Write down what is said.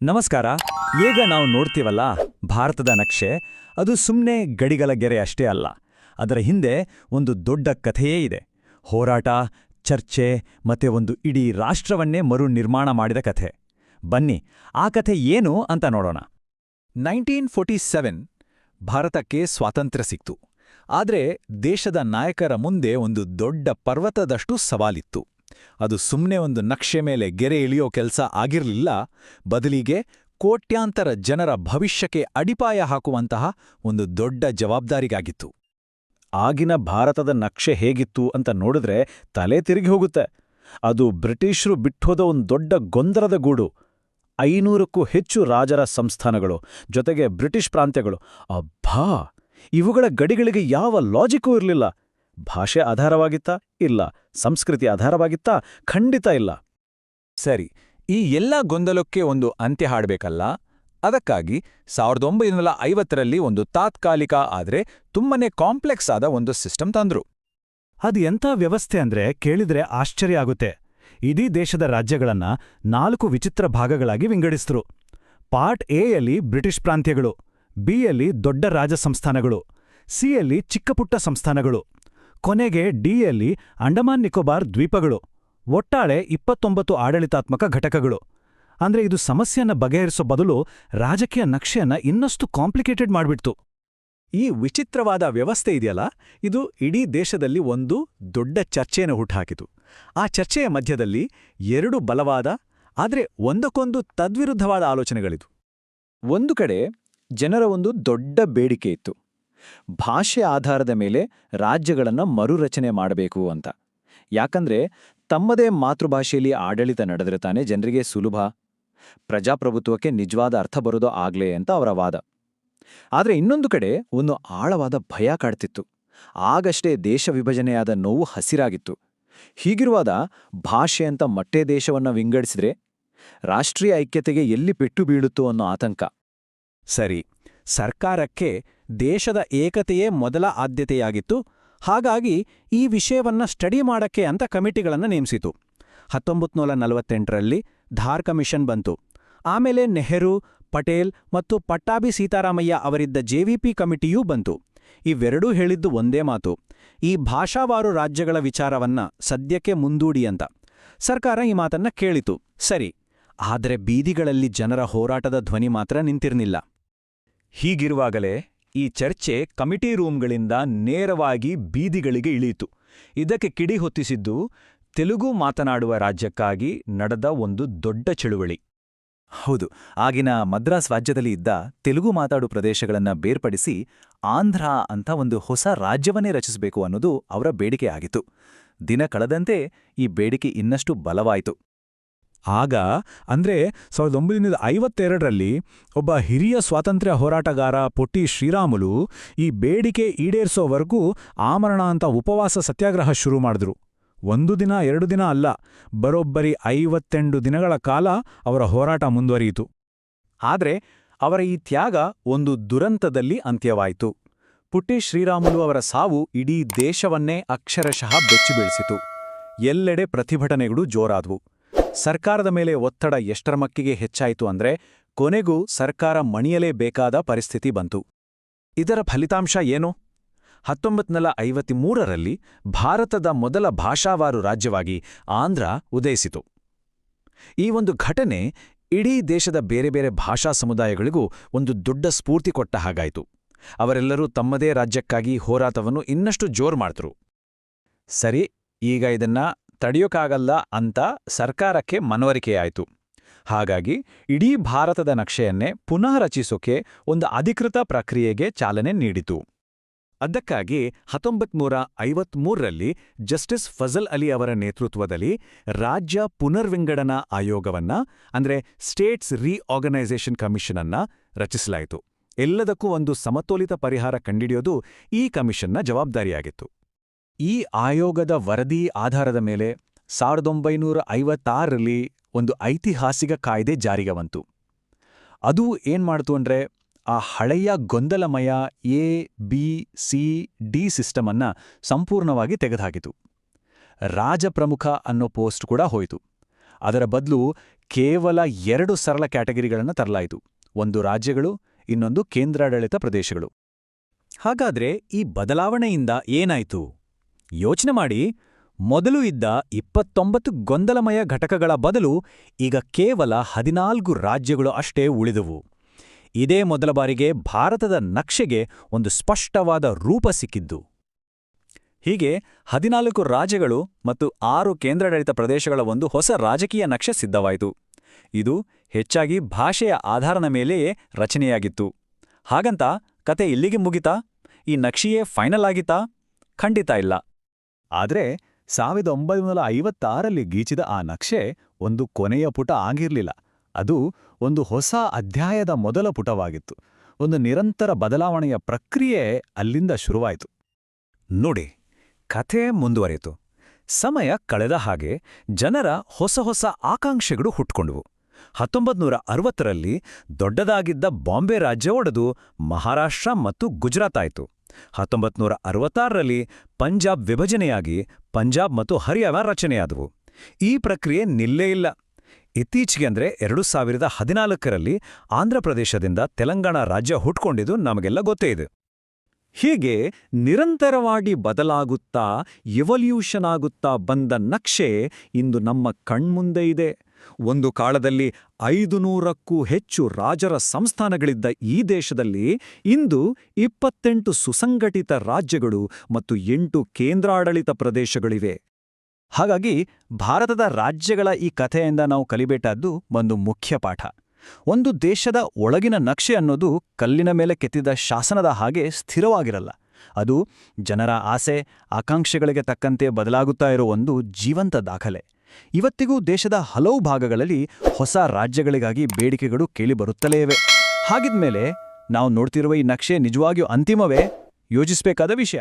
ನಮಸ್ಕಾರ. ಈಗ ನಾವು ನೋಡ್ತೀವಲ್ಲ, ಭಾರತದ ನಕ್ಷೆ, ಅದು ಸುಮ್ಮನೆ ಗಡಿಗಳ ಗೆರೆ ಅಷ್ಟೇ ಅಲ್ಲ. ಅದರ ಹಿಂದೆ ಒಂದು ದೊಡ್ಡ ಕಥೆಯೇ ಇದೆ. ಹೋರಾಟ, ಚರ್ಚೆ, ಮತ್ತೆ ಒಂದು ಇಡೀ ರಾಷ್ಟ್ರವನ್ನೇ ಮರು ನಿರ್ಮಾಣ ಮಾಡಿದ ಕಥೆ. ಬನ್ನಿ, ಆ ಕಥೆ ಏನು ಅಂತ ನೋಡೋಣ. ನೈನ್ಟೀನ್ ಫೋರ್ಟಿ ಸೆವೆನ್ ಭಾರತಕ್ಕೆ ಸ್ವಾತಂತ್ರ್ಯ ಸಿಕ್ತು. ಆದರೆ ದೇಶದ ನಾಯಕರ ಮುಂದೆ ಒಂದು ದೊಡ್ಡ ಪರ್ವತದಷ್ಟು ಸವಾಲಿತ್ತು. ಅದು ಸುಮ್ಮನೆ ಒಂದು ನಕ್ಷೆ ಮೇಲೆ ಗೆರೆ ಇಳಿಯೋ ಕೆಲಸ ಆಗಿರಲಿಲ್ಲ, ಬದಲಿಗೆ ಕೋಟ್ಯಾಂತರ ಜನರ ಭವಿಷ್ಯಕ್ಕೆ ಅಡಿಪಾಯ ಹಾಕುವಂತಹ ಒಂದು ದೊಡ್ಡ ಜವಾಬ್ದಾರಿಗಾಗಿತ್ತು. ಆಗಿನ ಭಾರತದ ನಕ್ಷೆ ಹೇಗಿತ್ತು ಅಂತ ನೋಡಿದ್ರೆ ತಲೆ ತಿರುಗಿ ಹೋಗುತ್ತೆ. ಅದು ಬ್ರಿಟಿಷರು ಬಿಟ್ಟೋದ ಒಂದು ದೊಡ್ಡ ಗೊಂದಲದ ಗೂಡು. ಐನೂರಕ್ಕೂ ಹೆಚ್ಚು ರಾಜರ ಸಂಸ್ಥಾನಗಳು, ಜೊತೆಗೆ ಬ್ರಿಟಿಷ್ ಪ್ರಾಂತ್ಯಗಳು. ಅಬ್ಬಾ! ಇವುಗಳ ಗಡಿಗಳಿಗೆ ಯಾವ ಲಾಜಿಕ್ಕೂ ಇರಲಿಲ್ಲ. ಭಾಷೆ ಆಧಾರವಾಗಿತ್ತಾ ಇಲ್ಲ ಸಂಸ್ಕೃತಿ ಆಧಾರವಾಗಿತ್ತಾ ಖಂಡಿತ ಇಲ್ಲ. ಸರಿ ಈ ಎಲ್ಲ ಗೊಂದಲಕ್ಕೆ ಒಂದು ಅಂತ್ಯ ಹಾಡಬೇಕಲ್ಲ? ಅದಕ್ಕಾಗಿ ಸಾವಿರದ ಒಂಬೈನೂರ ಐವತ್ತರಲ್ಲಿ ಒಂದು ತಾತ್ಕಾಲಿಕ ಆದರೆ ತುಂಬನೇ ಕಾಂಪ್ಲೆಕ್ಸ್ ಆದ ಒಂದು ಸಿಸ್ಟಮ್ ತಂದ್ರು. ಅದು ಎಂಥ ವ್ಯವಸ್ಥೆ ಅಂದ್ರೆ ಕೇಳಿದ್ರೆ ಆಶ್ಚರ್ಯ ಆಗುತ್ತೆ. ಇಡೀ ದೇಶದ ರಾಜ್ಯಗಳನ್ನ ನಾಲ್ಕು ವಿಚಿತ್ರ ಭಾಗಗಳಾಗಿ ವಿಂಗಡಿಸಿದ್ರು. ಪಾರ್ಟ್ ಎಯಲ್ಲಿ ಬ್ರಿಟಿಷ್ ಪ್ರಾಂತ್ಯಗಳು ಬಿಯಲ್ಲಿ ದೊಡ್ಡ ರಾಜ ಸಂಸ್ಥಾನಗಳು ಸಿಯಲ್ಲಿ ಚಿಕ್ಕಪುಟ್ಟ ಸಂಸ್ಥಾನಗಳು. ಕೊನೆಗೆ ಡಿಯಲ್ಲಿ ಅಂಡಮಾನ್ ನಿಕೋಬಾರ್ ದ್ವೀಪಗಳು ಒಟ್ಟಾಳೆ ಇಪ್ಪತ್ತೊಂಬತ್ತು ಆಡಳಿತಾತ್ಮಕ ಘಟಕಗಳು. ಅಂದ್ರೆ ಇದು ಸಮಸ್ಯೆಯನ್ನ ಬಗೆಹರಿಸೋ ಬದಲು ರಾಜಕೀಯ ನಕ್ಷೆಯನ್ನ ಇನ್ನಷ್ಟು ಕಾಂಪ್ಲಿಕೇಟೆಡ್ ಮಾಡ್ಬಿಡ್ತು. ಈ ವಿಚಿತ್ರವಾದ ವ್ಯವಸ್ಥೆ ಇದೆಯಲ್ಲ, ಇದು ಇಡೀ ದೇಶದಲ್ಲಿ ಒಂದು ದೊಡ್ಡ ಚರ್ಚೆಯನ್ನು ಹುಟ್ಟುಹಾಕಿತು ಆ ಚರ್ಚೆಯ ಮಧ್ಯದಲ್ಲಿ ಎರಡು ಬಲವಾದ, ಆದರೆ ಒಂದಕ್ಕೊಂದು ತದ್ವಿರುದ್ಧವಾದ ಆಲೋಚನೆಗಳಿದು ಒಂದು ಕಡೆ ಜನರ ಒಂದು ದೊಡ್ಡ ಬೇಡಿಕೆ ಇತ್ತು. ಭಾಷೆ ಆಧಾರದ ಮೇಲೆ ರಾಜ್ಯಗಳನ್ನು ಮರುರಚನೆ ಮಾಡಬೇಕು ಅಂತ. ಯಾಕಂದ್ರೆ ತಮ್ಮದೇ ಮಾತೃಭಾಷೆಯಲ್ಲಿ ಆಡಳಿತ ನಡೆದ್ರೆ ತಾನೇ ಜನರಿಗೆ ಸುಲಭ. ಪ್ರಜಾಪ್ರಭುತ್ವಕ್ಕೆ ನಿಜವಾದ ಅರ್ಥ ಬರೋದೋ ಆಗ್ಲೇ ಅಂತ ಅವರ ವಾದ. ಆದರೆ ಇನ್ನೊಂದು ಕಡೆ ಒಂದು ಆಳವಾದ ಭಯ ಕಾಡ್ತಿತ್ತು. ಆಗಷ್ಟೇ ದೇಶ ವಿಭಜನೆಯಾದ ನೋವು ಹಸಿರಾಗಿತ್ತು. ಹೀಗಿರುವಾದ ಭಾಷೆ ಅಂತ ಮಟ್ಟೇ ದೇಶವನ್ನ ವಿಂಗಡಿಸಿದ್ರೆ ರಾಷ್ಟ್ರೀಯ ಐಕ್ಯತೆಗೆ ಎಲ್ಲಿ ಪೆಟ್ಟು ಬೀಳುತ್ತೋ ಅನ್ನೋ ಆತಂಕ. ಸರಿ. ಸರ್ಕಾರಕ್ಕೆ ದೇಶದ ಏಕತೆಯೇ ಮೊದಲ ಆದ್ಯತೆಯಾಗಿತ್ತು. ಹಾಗಾಗಿ ಈ ವಿಷಯವನ್ನ ಸ್ಟಡಿ ಮಾಡಕ್ಕೆ ಅಂತ ಕಮಿಟಿಗಳನ್ನು ನೇಮಿಸಿತು. ಹತ್ತೊಂಬತ್ತು ನೂರ ನಲವತ್ತೆಂಟರಲ್ಲಿ ಧಾರ್ ಕಮಿಷನ್ ಬಂತು. ಆಮೇಲೆ ನೆಹರು, ಪಟೇಲ್ ಮತ್ತು ಪಟ್ಟಾಭಿ ಸೀತಾರಾಮಯ್ಯ ಅವರಿದ್ದ ಜೆವಿಪಿ ಕಮಿಟಿಯೂ ಬಂತು. ಇವೆರಡೂ ಹೇಳಿದ್ದು ಒಂದೇ ಮಾತು. ಈ ಭಾಷಾವಾರು ರಾಜ್ಯಗಳ ವಿಚಾರವನ್ನ ಸದ್ಯಕ್ಕೆ ಮುಂದೂಡಿ ಅಂತ. ಸರ್ಕಾರ ಈ ಮಾತನ್ನ ಕೇಳಿತು. ಸರಿ. ಆದರೆ ಬೀದಿಗಳಲ್ಲಿ ಜನರ ಹೋರಾಟದ ಧ್ವನಿ ಮಾತ್ರ ನಿಂತಿರ್ನಿಲ್ಲ ಹೀಗಿರುವಾಗಲೇ ಈ ಚರ್ಚೆ ಕಮಿಟಿ ರೂಂಗಳಿಂದ ನೇರವಾಗಿ ಬೀದಿಗಳಿಗೆ ಇಳಿಯಿತು. ಇದಕ್ಕೆ ಕಿಡಿ ಹೊತ್ತಿಸಿದ್ದು ತೆಲುಗು ಮಾತನಾಡುವ ರಾಜ್ಯಕ್ಕಾಗಿ ನಡೆದ ಒಂದು ದೊಡ್ಡ ಚಳುವಳಿ. ಹೌದು, ಆಗಿನ ಮದ್ರಾಸ್ ರಾಜ್ಯದಲ್ಲಿ ಇದ್ದ ತೆಲುಗು ಮಾತಾಡು ಪ್ರದೇಶಗಳನ್ನ ಬೇರ್ಪಡಿಸಿ ಆಂಧ್ರ ಅಂತ ಒಂದು ಹೊಸ ರಾಜ್ಯವನ್ನೇ ರಚಿಸಬೇಕು ಅನ್ನೋದು ಅವರ ಬೇಡಿಕೆ ಆಗಿತ್ತು. ದಿನ ಕಳೆದಂತೆ ಈ ಬೇಡಿಕೆ ಇನ್ನಷ್ಟು ಬಲವಾಯಿತು. ಆಗ ಅಂದರೆ ಸಾವಿರದ ಒಂಬೈನೂರ ಐವತ್ತೆರಡರಲ್ಲಿ ಒಬ್ಬ ಹಿರಿಯ ಸ್ವಾತಂತ್ರ್ಯ ಹೋರಾಟಗಾರ ಪೊಟ್ಟಿ ಶ್ರೀರಾಮುಲು ಈ ಬೇಡಿಕೆ ಈಡೇರಿಸೋವರೆಗೂ ಆಮರಣ ಅಂತ ಉಪವಾಸ ಸತ್ಯಾಗ್ರಹ ಶುರು ಮಾಡಿದ್ರು. ಒಂದು ದಿನ, ಎರಡು ದಿನ ಅಲ್ಲ, ಬರೋಬ್ಬರಿ ಐವತ್ತೆಂಟು ದಿನಗಳ ಕಾಲ ಅವರ ಹೋರಾಟ ಮುಂದುವರಿಯಿತು. ಆದರೆ ಅವರ ಈ ತ್ಯಾಗ ಒಂದು ದುರಂತದಲ್ಲಿ ಅಂತ್ಯವಾಯಿತು. ಪುಟ್ಟಿ ಶ್ರೀರಾಮುಲು ಅವರ ಸಾವು ಇಡೀ ದೇಶವನ್ನೇ ಅಕ್ಷರಶಃ ಬೆಚ್ಚಿಬೀಳಿಸಿತು. ಎಲ್ಲೆಡೆ ಪ್ರತಿಭಟನೆಗಳು ಜೋರಾದ್ವು. ಸರ್ಕಾರದ ಮೇಲೆ ಒತ್ತಡ ಎಷ್ಟರ ಮಕ್ಕಿಗೆ ಹೆಚ್ಚಾಯಿತು ಅಂದ್ರೆ ಕೊನೆಗೂ ಸರ್ಕಾರ ಮಣಿಯಲೇಬೇಕಾದ ಪರಿಸ್ಥಿತಿ ಬಂತು. ಇದರ ಫಲಿತಾಂಶ ಏನು? ಹತ್ತೊಂಬತ್ನೂರ ಐವತ್ಮೂರರಲ್ಲಿ ಭಾರತದ ಮೊದಲ ಭಾಷಾವಾರು ರಾಜ್ಯವಾಗಿ ಆಂಧ್ರ ಉದಯಿಸಿತು. ಈ ಒಂದು ಘಟನೆ ಇಡೀ ದೇಶದ ಬೇರೆ ಬೇರೆ ಭಾಷಾ ಸಮುದಾಯಗಳಿಗೂ ಒಂದು ದೊಡ್ಡ ಸ್ಫೂರ್ತಿ ಕೊಟ್ಟ ಹಾಗಾಯಿತು. ಅವರೆಲ್ಲರೂ ತಮ್ಮದೇ ರಾಜ್ಯಕ್ಕಾಗಿ ಹೋರಾಟವನ್ನು ಇನ್ನಷ್ಟು ಜೋರು ಮಾಡ್ತರು ಸರಿ, ಈಗ ಇದನ್ನ ತಡೆಯೋಕ್ಕಾಗಲ್ಲ ಅಂತ ಸರ್ಕಾರಕ್ಕೆ ಮನವರಿಕೆಯಾಯಿತು. ಹಾಗಾಗಿ ಇಡೀ ಭಾರತದ ನಕ್ಷೆಯನ್ನೇ ಪುನಃ ರಚಿಸೋಕೆ ಒಂದು ಅಧಿಕೃತ ಪ್ರಕ್ರಿಯೆಗೆ ಚಾಲನೆ ನೀಡಿತು. ಅದಕ್ಕಾಗಿ ಹತ್ತೊಂಬತ್ನೂರ ಐವತ್ಮೂರರಲ್ಲಿ ಜಸ್ಟಿಸ್ ಫಜಲ್ ಅಲಿ ಅವರ ನೇತೃತ್ವದಲ್ಲಿ ರಾಜ್ಯ ಪುನರ್ವಿಂಗಡನಾ ಆಯೋಗವನ್ನ, ಅಂದ್ರೆ ಸ್ಟೇಟ್ಸ್ ರೀಆರ್ಗನೈಸೇಷನ್ ಕಮಿಷನನ್ನ ರಚಿಸಲಾಯಿತು. ಎಲ್ಲದಕ್ಕೂ ಒಂದು ಸಮತೋಲಿತ ಪರಿಹಾರ ಕಂಡಿಡಿಯೋದು ಈ ಕಮಿಷನ್ನ ಜವಾಬ್ದಾರಿಯಾಗಿತ್ತು. ಈ ಆಯೋಗದ ವರದಿ ಆಧಾರದ ಮೇಲೆ ಸಾವಿರದ ಒಂಬೈನೂರ ಐವತ್ತಾರರಲ್ಲಿ ಒಂದು ಐತಿಹಾಸಿಕ ಕಾಯ್ದೆ ಜಾರಿಗೆ ಬಂತು. ಅದು ಏನ್ಮಾಡ್ತು ಅಂದ್ರೆ, ಆ ಹಳೆಯ ಗೊಂದಲಮಯ ಎ, ಬಿ, ಸಿ, ಡಿ ಸಿಸ್ಟಮನ್ನು ಸಂಪೂರ್ಣವಾಗಿ ತೆಗೆದುಹಾಕಿತು. ರಾಜಪ್ರಮುಖ ಅನ್ನೋ ಪೋಸ್ಟ್ ಕೂಡ ಹೋಯಿತು. ಅದರ ಬದಲು ಕೇವಲ ಎರಡು ಸರಳ ಕ್ಯಾಟಗರಿಗಳನ್ನು ತರಲಾಯಿತು. ಒಂದು ರಾಜ್ಯಗಳು, ಇನ್ನೊಂದು ಕೇಂದ್ರಾಡಳಿತ ಪ್ರದೇಶಗಳು. ಹಾಗಾದ್ರೆ ಈ ಬದಲಾವಣೆಯಿಂದ ಏನಾಯ್ತು? ಯೋಚನೆ ಮಾಡಿ. ಮೊದಲು ಇದ್ದ ಇಪ್ಪತ್ತೊಂಬತ್ತು ಗೊಂದಲಮಯ ಘಟಕಗಳ ಬದಲು ಈಗ ಕೇವಲ ಹದಿನಾಲ್ಕು ರಾಜ್ಯಗಳು ಅಷ್ಟೇ ಉಳಿದವು. ಇದೇ ಮೊದಲ ಬಾರಿಗೆ ಭಾರತದ ನಕ್ಷೆಗೆ ಒಂದು ಸ್ಪಷ್ಟವಾದ ರೂಪ ಸಿಕ್ಕಿದ್ದು. ಹೀಗೆ ಹದಿನಾಲ್ಕು ರಾಜ್ಯಗಳು ಮತ್ತು ಆರು ಕೇಂದ್ರಾಡಳಿತ ಪ್ರದೇಶಗಳ ಒಂದು ಹೊಸ ರಾಜಕೀಯ ನಕ್ಷೆ ಸಿದ್ಧವಾಯಿತು. ಇದು ಹೆಚ್ಚಾಗಿ ಭಾಷೆಯ ಆಧಾರದ ಮೇಲೆಯೇ ರಚನೆಯಾಗಿತ್ತು. ಹಾಗಂತ ಕತೆ ಇಲ್ಲಿಗೆ ಮುಗಿತಾ? ಈ ನಕ್ಷೆಯೇ ಫೈನಲ್ ಆಗಿತಾ? ಖಂಡಿತ ಇಲ್ಲ. ಆದ್ರೆ ಸಾವಿರದ ಒಂಬೈನೂರ ಐವತ್ತಾರಲ್ಲಿ ಗೀಚಿದ ಆ ನಕ್ಷೆ ಒಂದು ಕೊನೆಯ ಪುಟ ಆಗಿರಲಿಲ್ಲ. ಅದು ಒಂದು ಹೊಸ ಅಧ್ಯಾಯದ ಮೊದಲ ಪುಟವಾಗಿತ್ತು. ಒಂದು ನಿರಂತರ ಬದಲಾವಣೆಯ ಪ್ರಕ್ರಿಯೆ ಅಲ್ಲಿಂದ ಶುರುವಾಯಿತು. ನೋಡಿ, ಕಥೆ ಮುಂದುವರಿಯಿತು. ಸಮಯ ಕಳೆದ ಹಾಗೆ ಜನರ ಹೊಸ ಹೊಸ ಆಕಾಂಕ್ಷೆಗಳು ಹುಟ್ಕೊಂಡವು. ಹತ್ತೊಂಬತ್ತು ನೂರ ಅರವತ್ತರಲ್ಲಿ ದೊಡ್ಡದಾಗಿದ್ದ ಬಾಂಬೆ ರಾಜ್ಯ ಒಡೆದು ಮಹಾರಾಷ್ಟ್ರ ಮತ್ತು ಗುಜರಾತ್ ಆಯಿತು. ಹತ್ತೊಂಬತ್ತು ನೂರ ಅರವತ್ತಾರರಲ್ಲಿ ಪಂಜಾಬ್ ವಿಭಜನೆಯಾಗಿ ಪಂಜಾಬ್ ಮತ್ತು ಹರಿಯಾಣ ರಚನೆಯಾದವು. ಈ ಪ್ರಕ್ರಿಯೆ ನಿಲ್ಲೇ ಇಲ್ಲ. ಇತ್ತೀಚೆಗೆ ಅಂದರೆ ಎರಡು ಸಾವಿರದ ಹದಿನಾಲ್ಕರಲ್ಲಿ ಆಂಧ್ರಪ್ರದೇಶದಿಂದ ತೆಲಂಗಾಣ ರಾಜ್ಯ ಹುಟ್ಕೊಂಡಿದ್ದು ನಮಗೆಲ್ಲ ಗೊತ್ತೇ ಇದೆ. ಹೀಗೆ ನಿರಂತರವಾಗಿ ಬದಲಾಗುತ್ತಾ ಎವಲ್ಯೂಷನ್ ಆಗುತ್ತಾ ಬಂದ ನಕ್ಷೆ ಇಂದು ನಮ್ಮ ಕಣ್ಮುಂದೆ ಇದೆ. ಒಂದು ಕಾಲದಲ್ಲಿ ಐದು ನೂರಕ್ಕೂ ಹೆಚ್ಚು ರಾಜರ ಸಂಸ್ಥಾನಗಳಿದ್ದ ಈ ದೇಶದಲ್ಲಿ ಇಂದು ಇಪ್ಪತ್ತೆಂಟು ಸುಸಂಘಟಿತ ರಾಜ್ಯಗಳು ಮತ್ತು ಎಂಟು ಕೇಂದ್ರಾಡಳಿತ ಪ್ರದೇಶಗಳಿವೆ. ಹಾಗಾಗಿ ಭಾರತದ ರಾಜ್ಯಗಳ ಈ ಕಥೆಯಿಂದ ನಾವು ಕಲಿಬೇಟಾದ್ದು ಒಂದು ಮುಖ್ಯ ಪಾಠ. ಒಂದು ದೇಶದ ಒಳಗಿನ ನಕ್ಷೆ ಅನ್ನೋದು ಕಲ್ಲಿನ ಮೇಲೆ ಕೆತ್ತಿದ ಶಾಸನದ ಹಾಗೆ ಸ್ಥಿರವಾಗಿರಲ್ಲ. ಅದು ಜನರ ಆಸೆ, ಆಕಾಂಕ್ಷೆಗಳಿಗೆ ತಕ್ಕಂತೆ ಬದಲಾಗುತ್ತಾ ಇರೋ ಒಂದು ಜೀವಂತ ದಾಖಲೆ. ಇವತ್ತಿಗೂ ದೇಶದ ಹಲವು ಭಾಗಗಳಲ್ಲಿ ಹೊಸ ರಾಜ್ಯಗಳಿಗಾಗಿ ಬೇಡಿಕೆಗಳು ಕೇಳಿಬರುತ್ತಲೇ ಇವೆ. ಹಾಗಿದ್ಮೇಲೆ ನಾವು ನೋಡ್ತಿರುವ ಈ ನಕ್ಷೆ ನಿಜವಾಗಿಯೂ ಅಂತಿಮವೇ? ಯೋಜಿಸಬೇಕಾದ ವಿಷಯ.